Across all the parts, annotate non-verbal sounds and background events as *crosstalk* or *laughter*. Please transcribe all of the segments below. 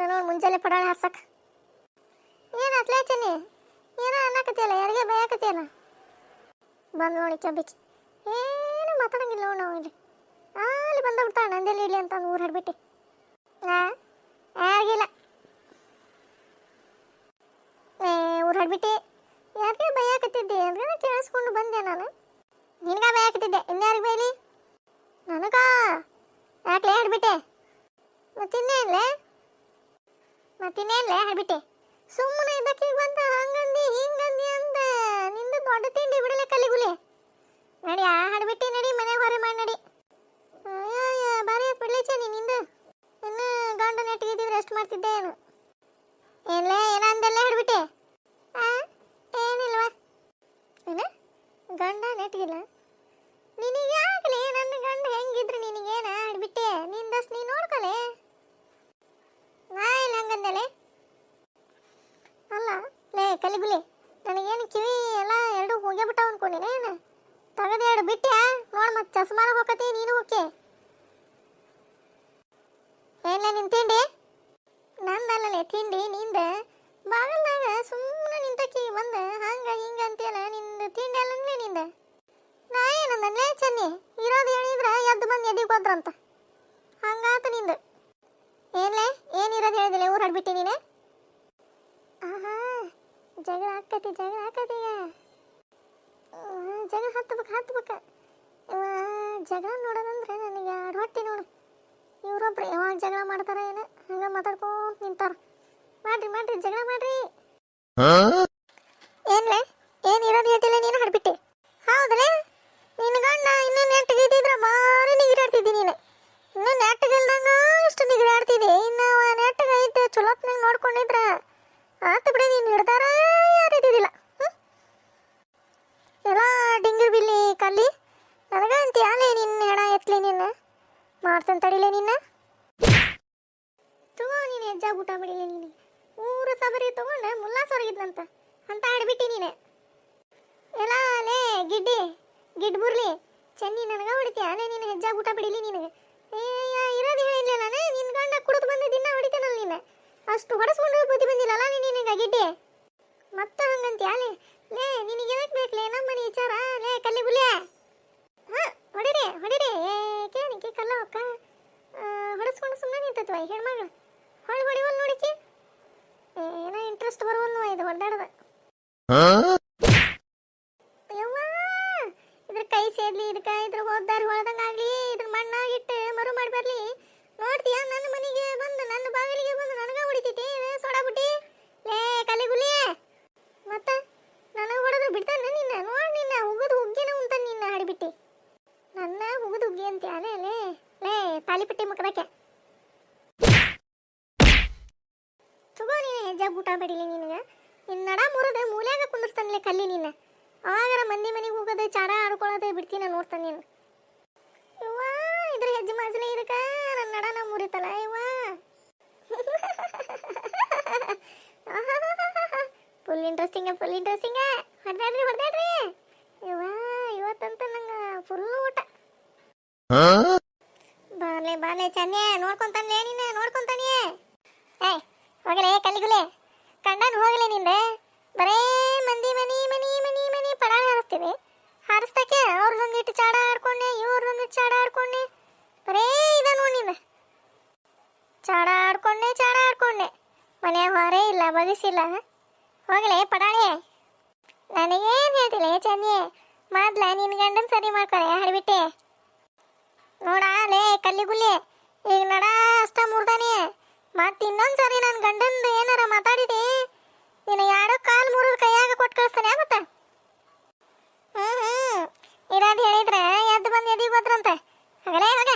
ಮುಂಜಾನೆ ಪಡಾಳೆ ಹಾರ್ಸಕ್? ಏನು ಅತ್ಲಾಚನಿ ಏನೋ ಅನ್ನಕತ್ತಿಯಲ್ಲ? ಯಾರಿಗೆ ಬಯಕತ್ತಿಯಲ್ಲ? ಬಂದು ನೋಡಿ ಚಂಬಿಕಿ ಏನು ಮಾತಾಡಂಗಿಲ್ಲ ನೋಡಿ ನಾವು ಇಲ್ಲಿ. ಅಲ್ಲಿ ಬಂದ ಬಿಡ್ತಾಳೆ ನಂದೆಲ್ಲಿ ಇಡ್ಲಿ ಅಂತ ಊರು ಹಿಡ್ಬಿಟ್ಟು. ಯಾರಿಗಿಲ್ಲ. ಏ, ಊರು ಹಿಡ್ಬಿಟ್ಟು. ಯಾರಿಗೆ ಬೈಯಾಕತ್ತಿದ್ದೆ? ಯಾರಿಗಾನ ಕೇಳಿಸ್ಕೊಂಡು ಬಂದೆ ನಾನು. ನಿನಗ ಬೈಯಾಕತ್ತಿದ್ದೆ? ಇನ್ಯಾರಿಗೆ ಬೈಲಿ? ನನಗ? ಯಾಕೆ ಹಿಡ್ಬಿಟ್ಟೆ? ಮತ್ತಿನ್ನೇನ್ಲೆ? ಮತ್ತಿನ್ನೇನ್ಲೆ ಹಿಡ್ಬಿಟ್ಟೆ ಸುಮ್ಮನೆ ಇದಕ್ಕೆ ಬಂದ ಹಂಗಂದಿ, ಹಿಂಗಂದಿ ಅಂತ ನಿಂದ ದೊಡ್ಡ ತಿಂಡಿ ಬಿಡಲೆ ಕಲಿಗುಲಿ ನಡಿ, ಆ ಹಾಡ್ಬಿಟ್ಟೆ ನಡಿ ಮನೆ ಹೊರೆ ಮಾಡಿ ನಡಿ. ಬಾರಿ ಬಿಡ್ಲಿಚೆ ನಿಂದ. ಇನ್ನು ಗಂಡ ನೆಟ್ಟಿಗಿದ್ರೆ ರೆಸ್ಟ್ ಮಾಡ್ತಿದ್ದೆ ಏನು? ಏನ್ಲೇ ಏನಂದಲ್ಲೇ ಅಂದೆಲ್ಲ ಏನಿಲ್ವಾ? ಏನ ಗಂಡ ನೆಟ್ಟಿಗಿಲ್ಲ. ನಿನಗೆ ಆಗಲಿ ನನ್ನ ಗಂಡ ಹೆಂಗಿದ್ರು ನಿನಗೇನ? ಹಾಡ್ಬಿಟ್ಟೆ ನಿಂದಷ್ಟು ನೀ ನೋಡ್ಕೊಲೆ? ಹಂಗಂದಲೆ ಅಲ್ಲ, ಲೇ ಕಲಿಗುಲಿ ನನಗೇನು ಕಿವಿ ಎಲ್ಲ ಎರಡು ಹೋಗೇ ಬಿಟ್ಟಾವ ಅನ್ಕೊಂಡಿನೇ, ಏನು? ತಗದ ಎರಡು ಬಿಟ್ಟ್ಯಾ ನೋಡ್ ಮತ್ತೆ ಚಸ್ಮಾನ ಹೋಗತಿ ನೀನು ಓಕೆ ಏನ್ಲ ನಿನ್ ತಿಂಡಿ? ನಂದಲ್ಲೇ ತಿಂಡಿ ನಿಂದ. ಬಾಗಲ್ದಾಗ ಸುಮ್ಮನೆ ನಿಂತಕ್ಕಿ ಬಂದ. ಹಂಗ ಹಿಂಗ ಅಂತೀಯಲ್ಲ, ನಿಂದ ತಿಂಡಿ ಅಲ್ಲನ್ಲೇ ನಿಂದ. ನಾ ಏನಂದನ್ಲೇ ಚೆನ್ನಿ, ಇರೋದು ಹೇಳಿದ್ರ ಎದ್ದು ಬಂದು ಎದಿಗೆ ಹೋದ್ರಂತ ಹಂಗಾತ ನಿಂದ ಏನ್ಲೇ ಏನಿರೋದು ಹೇಳಿದಿಲ್ಲ ಊರ್ ಹಡ್ಬಿಟ್ಟಿ ನೀನೆ ಆಹಾ ಜಗಳ ಆಗ್ತೈತಿ ಜಗಳ ಹಾಕತಿ ಈಗ. ಆ, ಜಗಳ ಹತ್ಬೇಕು ಹತ್ಬೇಕು ಇವ ಜಗಳ ನೋಡೋದಂದ್ರೆ ನನಗೆ ಎರಡು ನೋಡು. ಇವರೊಬ್ರು ಯಾವಾಗ ಜಗಳ ಮಾಡ್ತಾರ ಏನು ಹಂಗ ಮಾತಾಡ್ಕೊಂಡು ನಿಂತಾರ. ಮಾಡ್ರಿ ಮಾಡ್ರಿ ಜಗಳ ಮಾಡ್ರಿ. ಏನ್ಲೆ ಏನ್ ಇರೋದು ಹೇಳ್ತಿಲ್ಲ ನೀನು ಹಡ್ಬಿಟ್ಟಿ. ಹೌದಲೇ? ನಿನ್ನ ಗಂಡ ಇನ್ನೂ ನೆಟ್ಟಿಗೆ ಬಾರಿ ಭಾರಿ ನಿಗಿರಾಡ್ತಿದ್ದಿ ನೀನು. ಇನ್ನೂ ನೆಟ್ಟಗಿಲ್ದಂಗ ಇಷ್ಟು ನಿಗಿರಾಡ್ತಿದ್ದೆ. ಇನ್ನ ನೆಟ್ಟಗೈತೆ ಚಲೋತ್ನಾಗ ನೋಡ್ಕೊಂಡಿದ್ರ ಆತ ಬಿಡಿ ನೀನು ಹಿಡ್ದಾರ ಯಾರಿದ್ದಿದ್ದಿಲ್ಲ ಹ್ಞೂ ಎಲ್ಲ ಡಿಂಗಿ ಬಿಲ್ಲಿ ಕಲ್ಲಿ ನನಗ ಅಂತೀಯಾಲೆ ನಿನ್ನ ಹೆಣ ಎತ್ಲಿ ನಿನ್ನ ಮಾಡ್ತಾನೆ ತಡಿಲೆ ನಿನ್ನ ತಗೋ ನೀನು ಹೆಜ್ಜಾಗ ಊಟ ಮಾಡಿಲ್ಲ ನೀನು ಊರು ಸಬರಿ ತಗೊಂಡು ಮುಲ್ಲಾಸ್ ಹೊರಗಿದ್ನಂತ ಅಂತ ಆಡ್ಬಿಟ್ಟಿ ನೀನೆ. ಎಲ್ಲ ಲೇ, ಗಿಡ್ಡಿ ಗಿಡ್ ಬುರ್ಲಿ ಚೆನ್ನಿ, ನನಗ ಹೊಡಿತೀಯ? ಅಲ್ಲೇ ನೀನು ಹೆಜ್ಜಾಗ ಊಟ ಬಿಡಿಲಿ ನಿನಗೆ ಇರೋದು ಹೇಳಿಲ್ಲ ನಾನು ನಿನ್ನ ಗಂಡ ಕುಡಿದು ಬಂದು ದಿನ ಹೊಡಿತಾನಲ್ಲ ನೀನು. ಅಷ್ಟು ಹೊಡೆಸ್ಕೊಂಡು ಬುದ್ಧಿ ಬಂದಿಲ್ಲಲ್ಲ ನೀನು ನಿನಗೆ ಗಿಡ್ಡಿ? ಮತ್ತೆ ಹಂಗಂತೀಯ, ಲೇ? ಲೇ, ನಿನಗೆ ಏನಕ್ಕೆ ಬೇಕಲೇ ನಮ್ಮ ಮನೆ ವಿಚಾರ? ಲೇ, ಕಲ್ಲಿ ಗುಲಿಯ ಹಾಂ, ಹೊಡಿರಿ ಹೊಡಿರಿ. ಏಕೆ ನಿಕ್ಕೆ ಕಲ್ಲ ಹೊಕ್ಕ ಹೊಡೆಸ್ಕೊಂಡು ಸುಮ್ಮನೆ ನಿಂತತ್ವ ಹೆಣ್ಮಗಳು. ಹೊಳ್ ಹೊಡಿವಲ್ ನೋಡಿಕಿ. ಏನೋ ಇಂಟ್ರೆಸ್ಟ್ ಬರುವಲ್ವ ಇದು ಹೊಡೆದಾಡ್ದ. ಇದ್ರ ಕೈ ಸೇದ್ಲಿ ಇದಕ್ಕ ಇದ್ರ ಹೋದ್ದಾರಿ ಹೊಳ್ದಂಗ ಆಗ್ಲಿ ಇದ್ರ ಮಣ್ಣಾಗಿಟ್ಟು ಮರು ಮಾಡಿ ಬರ್ಲಿ ನೋಡ್ತೀಯ ನನ್ನ ಮನೆಗೆ ಬಂದು ನನ್ನ ಬಾಗಿಲಿಗೆ ಬಂದು ನನಗ ಹೊಡಿತೈತಿ ಸೋಡಾ ಬುಟ್ಟಿ ಲೇ ಕಲಿಗುಲಿ ಮತ್ತ ನನಗೆ ಹೊಡೆದ್ರೆ ಬಿಡ್ತಾನೆ ನಿನ್ನ ನೋಡ್ ನಿನ್ನ ಉಗದು ಹುಗ್ಗಿನ ಉಂತ ನಿನ್ನ ಹಾಡಿಬಿಟ್ಟಿ ನನ್ನ ಉಗದು ಹುಗ್ಗಿ ಅಂತ ಲೇ ಲೇ ಲೇ ತಾಲಿಪಟ್ಟಿ ಮಕ್ಕದಕ್ಕೆ ತಗೋ ನೀನು ಹೆಜ್ಜೆ ಊಟ ಬಿಡಿಲಿ ನಿನಗೆ ನಿನ್ನ ನಡ ಮುರಿದ ಮೂಲ್ಯಾಗ ಕುಂದಿರ್ತಾನಲೆ ಕಲ್ಲಿ ನಿನ್ನ ಆಗರ ಮಂದಿ ಮನೆಗೆ ಹೋಗೋದು ಚಾರ ಆಡ್ಕೊಳ್ಳೋದು, ಬಿಡ್ತೀನಿ ನೋಡ್ತಾನೆ ನೀನು. ಇವ್ವ ಇದ್ರ ಹೆಜ್ಜೆ ಮಾಜಲೇ ಇದಕ್ಕ? ನನ್ನ ನಡನ ಮುರಿತಲ್ಲ ಇವ್ವ ಫುಲ್ ಇಂಟ್ರೆಸ್ಟಿಂಗ ಫುಲ್ ಇಂಟ್ರೆಸ್ಟಿಂಗ ಹೊಡೆದಾಡ್ರಿ ಹೊಡೆದಾಡ್ರಿ. ಇವ್ವ ಇವತ್ತಂತ ನಂಗೆ ಫುಲ್ ಊಟ. ಬಾಲೆ ಬಾಲೆ ಚನ್ನೆ ನೋಡ್ಕೊಂತಾನೆ ನೀನು ನೋಡ್ಕೊಂತಾನೆ ಏಯ್, ಹೋಗಲೇ, ಕಲ್ಲಿಗುಲೆ. ಕಂಡನ್ ಹೋಗಲಿ ನಿಂದೆ? ಬರೇ ಮಂದಿ ಮನಿ ಮನಿ ಮನಿ ಮನಿ ಪಡ ಹಾರಿಸ್ತೀವಿ. ಹಾರಿಸ್ತಕ್ಕೆ ಅವ್ರದೊಂದಿಟ್ಟು ಚಾಡ ಆಡ್ಕೊಂಡೆ ಇವ್ರದೊಂದಿಟ್ಟು ಚಾಡ ಆಡ್ಕೊಂಡೆ. ಬರೇ ಇದ ನೋಡಿನ ಚಾಡ ಆಡ್ಕೊಂಡೆ ಚಾಡ ಆಡ್ಕೊಂಡೆ. ಮನೆ ಹೊರೇ ಇಲ್ಲ ಬಗಿಸಿಲ್ಲ ಹೋಗಲೇ ಪಡಾಳೆ. ನನಗೇನು ಹೇಳ್ತಿಲ್ಲ ಚನ್ನಿ ಮೊದ್ಲ ನಿನ್ನ ಗಂಡನ್ ಸರಿ ಮಾಡ್ಕೊಳೆ ಹಾಡ್ಬಿಟ್ಟೆ. ನೋಡ ಲೇ ಕಲ್ಲಿಗುಲ್ಲಿ. ಈಗ ನಡ ಅಷ್ಟ ಮುರ್ದಾನೆ ಮತ್ ಇನ್ನೊಂದ್ಸರಿ ನನ್ನ ಗಂಡಂದು ಏನಾರ ಮಾತಾಡಿದೆ? ನೀನು ಯಾರೋ ಕಾಲ್ ಮುರಿದ ಕೈಯಾಗ ಕೊಟ್ಟು ಕಳಿಸ್ತಾನೆ ಮತ್ತ? ಹ್ಮ್ ಇರೋದು ಹೇಳಿದ್ರೆ ಎದ್ದು ಬಂದು ಎದಿ ಬದ್ರಂತೆ ಹಗಲೇ, ಹೋಗ.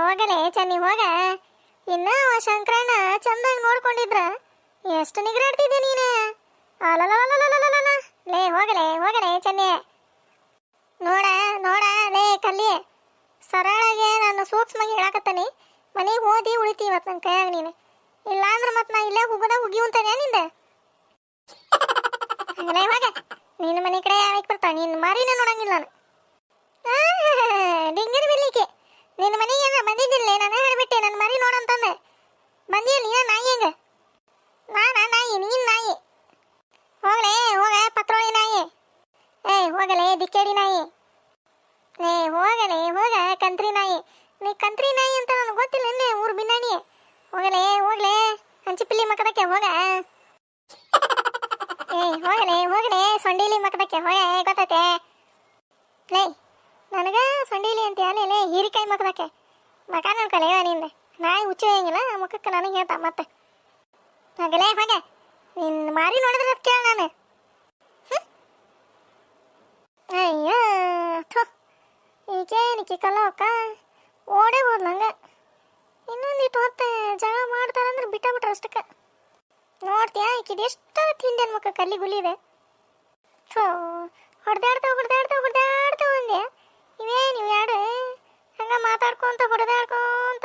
ಹೋಗಲೆ, ಚನ್ನಿ, ಹೋಗ. ಇನ್ನ ಶಂಕರಣ್ಣ ಚಂದಾಗಿ ನೋಡ್ಕೊಂಡಿದ್ರ. ಎಷ್ಟು ನಿಗ್ರಾಡ್ತಿದ್ದೆ ನೀನು? ಅಲಲಲಲಲಲಲಲ. ಲೇ, ಹೋಗಲೇ ಹೋಗಲೇ, ಚೆನ್ನಿ. ನೋಡ ನೋಡ, ಲೇ, ಕಲ್ಲಿ. ಸರಳಾಗೆ ನಾನು ಸೂಕ್ಷ್ಮಾಗಿ ಹೇಳಾಕತ್ತಾನೆ. ಮನೆಗೆ ಓದಿ ಉಳಿತಿ ಇವತ್ತು ನನ್ನ ಕೈಯಾಗ ನೀನು. ಇಲ್ಲ ಅಂದ್ರೆ ಮತ್ತೆ ನಾ ಇಲ್ಲೇ ಹುಗದ ಹೋಗಿ ಅಂತಾನೆ ನಿಂದ? ಇವಾಗ? ನಿನ್ನ ಮನೆ ಕಡೆ ಯಾವಾಗ ಬರ್ತಾವ? ನಿನ್ನ ಮಾರಿನ ನೋಡಂಗಿಲ್ಲ ನಾನು. ಡಿಂಗರ್ ಬಿಡ್ಲಿಕ್ಕೆ. ನಿನ್ನ ಮನೆಗೆ ಏನ ಬಂದಿದ್ದಿಲ್ಲ? ನಾನು ಹೇಳ್ಬಿಟ್ಟೆ ನನ್ನ ಮರಿ ನೋಡಂತಂದೆ ಬಂದಿಯ ನೀನ? ನಾಯಿ ಹೆಂಗ? ನಾನ ನಾಯಿ? ನೀನ್ ನಾಯಿ? ಹೋಗ್ಲೇ, ಹೋಗ, ಪತ್ರೋಳಿ ನಾಯಿ. ಏ, ಹೋಗಲೇ, ದಿಕ್ಕೇಡಿ ನಾಯಿ. ಏ, ಹೋಗಲೇ, ಹೋಗ, ಕಂತ್ರಿ ನಾಯಿ. ನೀ ಕಂತ್ರಿ ನಾಯಿ ಅಂತ ನನಗೆ ಗೊತ್ತಿಲ್ಲ ನಿನ್ನೆ ಊರು ಬಿನ್ನಾಣಿ ಹೋಗಲೇ ಹೋಗ್ಲೇ ಹಂಚಿಪಿಲ್ಲಿ ಮಕದಕ್ಕೆ ಹೋಗ ಏ ಹೋಗಲೇ ಹೋಗಲೇ ಸೊಂಡಿಲಿ ಮಕದಕ್ಕೆ ಹೋಗ ಏ ಗೊತ್ತೈತೆ ಲೇ ನನಗ ಸೊಂಡಿಲಿ ಅಂತ ಅಲ್ಲೇ ಹೀರಿಕಾಯಿ ಮಕದಕ್ಕೆ ಮಕ ನೋಡ್ಕೊಲೆ ನಿಂದ ನಾಯಿ ಹುಚ್ಚು ಹಂಗಿಲ್ಲ ಮುಖಕ್ಕೆ ನನಗೆ ಹೇಳ್ತಾ ಮತ್ತೆ ಹಾಗಲೇ ಹೋಗ ನಿನ್ನ ಮಾರಿ ನೋಡಿದ್ರೆ ಅದ್ ಕೇಳ ನಾನು ಹ್ಮ್? ಅಯ್ಯೋ ಥು ಈಗೇನಿಕ್ಕಿ ಕಲ್ಲವಕ್ಕ ಓಡೇ ಹೋದ್ಲ ಹಂಗ ಇನ್ನೊಂದಿಟ್ಟು ಹೊತ್ತು ಜಗಳ ಮಾಡ್ತಾರಂದ್ರೆ ಬಿಟ್ಟ ಅಷ್ಟಕ್ಕೆ. ನೋಡ್ತೀಯಾ, ಈಕಿದ ಎಷ್ಟು ತಿಂಡಿ ಮುಖ ಕಲ್ಲಿ ಗುಲಿದೆ ಥೋ ಹೊಡೆದಾಡ್ತಾ ಹೊಡೆದಾಡ್ತಾ ಹೊಡೆದಾಡ್ತಾ ಒಂದೆ ಇವೇ ನೀವು ಎರಡು ಹಂಗ ಮಾತಾಡ್ಕೊಂತ, ಹೊಡೆದಾಡ್ಕೊಂತ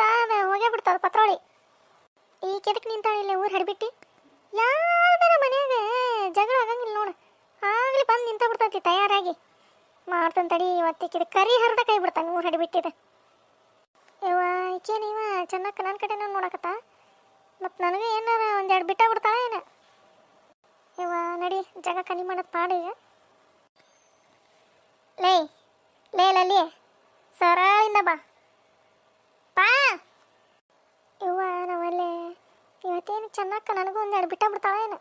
ಹೋಗೇ ಬಿಡ್ತಾವ ಪತ್ರೋಳಿ. ಈ ಕೆದಕ್ ನಿಂತಾಳಿಲ್ಲ ಊರು ಹಡ್ಬಿಟ್ಟಿ? ಯಾವ್ದಾರ ಮನೆಯಾಗ? ಜಗಳ ಆಗಂಗಿಲ್ಲ ನೋಡು. ಆಗ್ಲಿ ಬಂದು ನಿಂತ ಬಿಡ್ತೈತಿ ತಯಾರಾಗಿ. ಮಾಡ್ತಾನೆ ತಡಿ ಇವತ್ತಿಕ್ಕಿದ ಕರಿ ಹರಿದ ಕೈ ಬಿಡ್ತಾನೆ ಊರು ಹಡಿಬಿಟ್ಟಿದೆ. ಇವ ಈಕೇನು ಇವ? ಚೆನ್ನಕ್ಕೆ ನನ್ನ ಕಡೆನ ನೋಡಕತ್ತ? ಮತ್ತು ನನಗೆ ಏನಾರ ಒಂದೆರಡು ಬಿಟ್ಟ ಬಿಡ್ತಾಳೆ ಏನ? ಇವ ನಡಿ, ಜಗ ಕನಿ ಮಾಡೋದು ಪಾಡು ಈಗ. ಲೇ ಲೇ ಲಲ್ಲಿ ಸರಳಿಂದ ಬಾ. ಬಾ! ಇವ ನಾವಲ್ಲೇ ಇವತ್ತೇನು ಚೆನ್ನಕ್ಕ ನನಗೂ ಒಂದೆರಡು ಬಿಟ್ಟ ಬಿಡ್ತಾಳೆ ಏನು?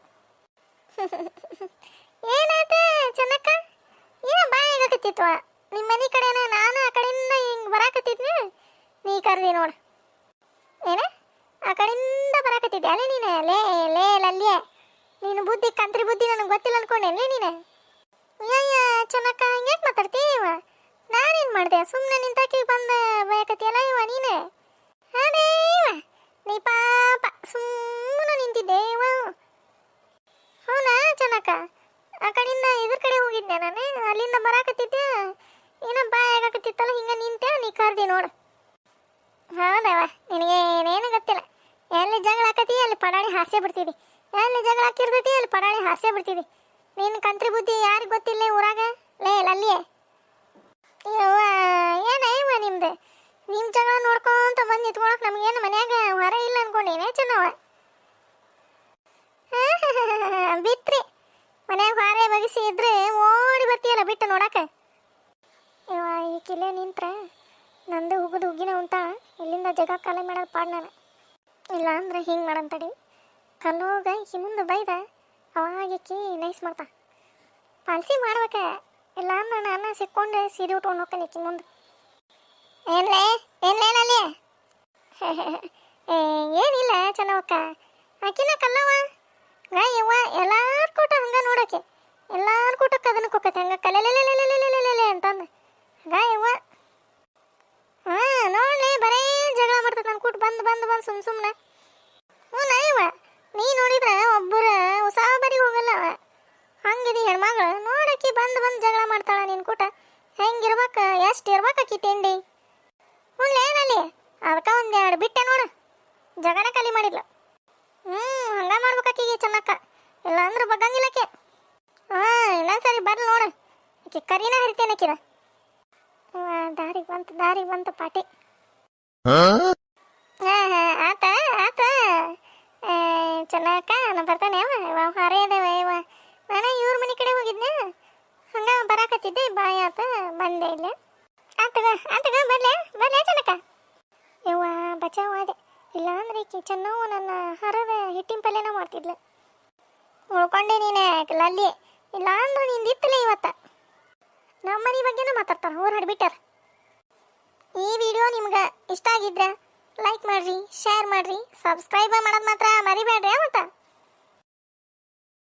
ಏನಾಯ್ತು ಚೆನ್ನಕ್ಕ ಏನ ಬಾ ಆಗಕತ್ತಿತ್ವ? ನಿಮ್ಮ ಮನೆ ಕಡೆನ ನಾನು ಆ ಕಡೆಯಿಂದ ಹಿಂಗೆ ಬರಾಕತ್ತಿದ್ನಿ ನೀ ಕರ್ದಿ ನೋಡು. ಏನ? ಆ ಕಡೆಯಿಂದ ಬರಾಕತ್ತಿದ್ದೆ ಅಲ್ಲೇ ನೀನು, ಲೇ ಲೇ ಲಲ್ಯ ನೀನು ಬುದ್ಧಿ, ಕಂತ್ರಿ ಬುದ್ಧಿ ನನಗೆ ಗೊತ್ತಿಲ್ಲ ಅನ್ಕೊಂಡೇನೆ ನೀನು. ಅಯ್ಯ ಚೆನ್ನಕ್ಕ ಹಂಗೇಟ್ ಮಾತಾಡ್ತೀವ ನಾನೇನು ಮಾಡಿದೆ? ಸುಮ್ಮನೆ ನಿಂತಾಕಿ ಬಂದ ಬಯಕತ್ತಿಯಲ್ಲ ಇವ ನೀನು? ಅದೇ ಇವ. ನೀ ಪಾಪ ಸುಮ್ಮನೆ ನಿಂತಿದ್ದೆ ಇವ. ಹೌದಾ ಚೆನ್ನಕ್ಕ ಆ ಕಡೆಯಿಂದ ಇದ್ರ ಕಡೆ ಹೋಗಿದ್ದೆ ನಾನು? ಅಲ್ಲಿಂದ ಬರಾಕತ್ತಿದ್ದೆ ಏನೋ ಬಾಯ್ ಆಗಾಕತ್ತಿತ್ತಲ್ಲ ಹಿಂಗೆ ನಿಂತೆ ನೀ ಕರ್ದಿ ನೋಡು. ಹೌದವ, ನಿನಗೆ ಏನೇನು ಗೊತ್ತಿಲ್ಲ. ಎಲ್ಲಿ ಜಗಳ ಹಾಕತಿ ಅಲ್ಲಿ ಪಡಾಣಿ ಹಾಸೆ ಬಿಡ್ತಿದ್ದಿ ಎಲ್ಲಿ ಜಗಳ ಹಾಕಿರ್ತೈತಿ ಅಲ್ಲಿ ಪಡಾಣಿ ಹಾಸ್ಯ ಬಿಡ್ತಿದ್ದಿ ನಿನ್ನ ಕಂತ್ರಿ ಬುದ್ಧಿ ಯಾರಿಗೆ ಗೊತ್ತಿಲ್ಲ ಊರಾಗ? ಲೇ ಅಲ್ಲಿಯೇ ಯವ್ವ ಏನಯ್ಯವ ನಿಮ್ದು? ನಿಮ್ಮ ಜಗಳ ನೋಡ್ಕೊಂತ ಬಂದು ನಿಂತ್ಕೊಳಕ್ ನಮಗೇನು ಮನ್ಯಾಗ ಹೊರ ಇಲ್ಲ ಅನ್ಕೊಂಡೇನೆ ಚೆನ್ನವ ಬಿತ್ರಿ ಮನ್ಯಾಗ ಹೊರೆ ಬಗಿಸಿ ಇದ್ರೆ ಓಡಿ ಬರ್ತೀಯಲ್ಲ ಬಿಟ್ಟು ನೋಡಕ. ಇವ ಈ ಕಿಲೆ ನಿಂತ್ರೆ. ನಂದು ಹುಗಿದು ಹುಗ್ಗಿನ ಅಂತ ಇಲ್ಲಿಂದ ಜಗ ಕಾಲ ಮಾಡೋದು ಪಾಡ್ ನಾನು. ಇಲ್ಲ ಅಂದ್ರೆ ಹಿಂಗೆ ಮಾಡಂತಡಿ ಕಲ್ಲೋಗ ಈಕಿ ಮುಂದೆ ಬೈದ. ಕೀ ನೈಸ್ ಮಾಡ್ತಾ. ಪಾಲ್ಸಿ ಮಾಡ್ಬೇಕ. ಇಲ್ಲ ಅಂದ್ರೆ ನಾನು ಸಿಕ್ಕೊಂಡು ಸೀರೆ ಉಟ್ಕೊಂಡು ಹೋಗ್ತಾನೆ ಈಕಿ ಮುಂದೆ. ಏನ್ಲೇ ಏನ್ಲೇನಲ್ಲಿ *laughs* ಏನಿಲ್ಲ ಚೆನ್ನವಕ್ಕ. ಆಕಿನ ಕಲ್ಲವ ಗಾ ಯವ್ವ, ಎಲ್ಲಾರ್ ಕೂಟ ಹಂಗ ನೋಡಕ್ಕೆ. ಎಲ್ಲಾರ್ ಅದನ್ನ ಎಷ್ಟು ಇರ್ಬೇಕಾಕಿ ತಿಂಡಿ ಏನಲ್ಲಿ? ಅದಕ್ಕೆ ಒಂದೆರಡು ಬಿಟ್ಟೆ ನೋಡು. ಜಗನ ಕಲಿ ಮಾಡಿದ್ಲು. ಹ್ಞೂ ಹಂಗ ಮಾಡ್ಬೇಕಾಕಿಗೆ ಚೆನ್ನಕ್ಕ ಇಲ್ಲ ಅಂದ್ರೆ ಬಗ್ಗಂಗಿಲ್ಲಕ್ಕೆ. ಹಾಂ ಇನ್ನೊಂದ್ಸರಿ ಬರ್ಲಿ ನೋಡು. ಆಕೆ ಕರಿನ ಹರಿತೇನೆ ಆಕಿದ ದಾರಿಗೆ ಬಂತು ದಾರಿಗೆ ಬಂತು ಪಾಟಿ ಹಾಂ ಹಾಂ ಆತ ಆತ ಏ, ಚೆನ್ನಕ್ಕ ನಾ ಬರ್ತಾನೆ ಅವ ಇವ ಹೊರೆ ಅದಾವ ಇವ ನಾನು ಇವ್ರ ಮನೆ ಕಡೆ ಹೋಗಿದ್ನೆ ಹಂಗ ಬರಾಕತ್ತಿದ್ದೆ ಬಾಯ್ ಆತ ಬಂದೆ ಇಲ್ಲಿ ಆತಗ ಆತಗ ಬರ್ಲೆ ಬರ್ಲೆ ಚೆನ್ನಕ್ಕ ಯವ್ವ ಬಚಾವ್ ಆದೆ ಇಲ್ಲ ಅಂದ್ರೆ ಈಕಿ ಚೆನ್ನವ್ವ ನನ್ನ ಹಿಟ್ಟಿನ ಪಲ್ಯನ ಮಾಡ್ತಿದ್ಲು. ಉಳ್ಕೊಂಡೆ ನೀನೆ ಲಲ್ಲಿ ಇಲ್ಲ ಅಂದ್ರೆ ನಿಂದಿತ್ತಲ್ಲ ಇವತ್ತ? ನಮ್ಮ ಮನೆ ಬಗ್ಗೆನೂ ಮಾತಾಡ್ತಾರ ಊರ್ ಹಡ್ಬಿಟ್ಟಾರ. ಈ ವಿಡಿಯೋ ನಿಮ್ಗೆ ಇಷ್ಟ ಆಗಿದ್ರೆ ಲೈಕ್ ಮಾಡ್ರಿ ಶೇರ್ ಮಾಡ್ರಿ ಸಬ್ಸ್ಕ್ರೈಬ್ ಮಾಡೋದು ಮಾತ್ರ ಮರಿಬೇಡ್ರಿ ಮತ್ತ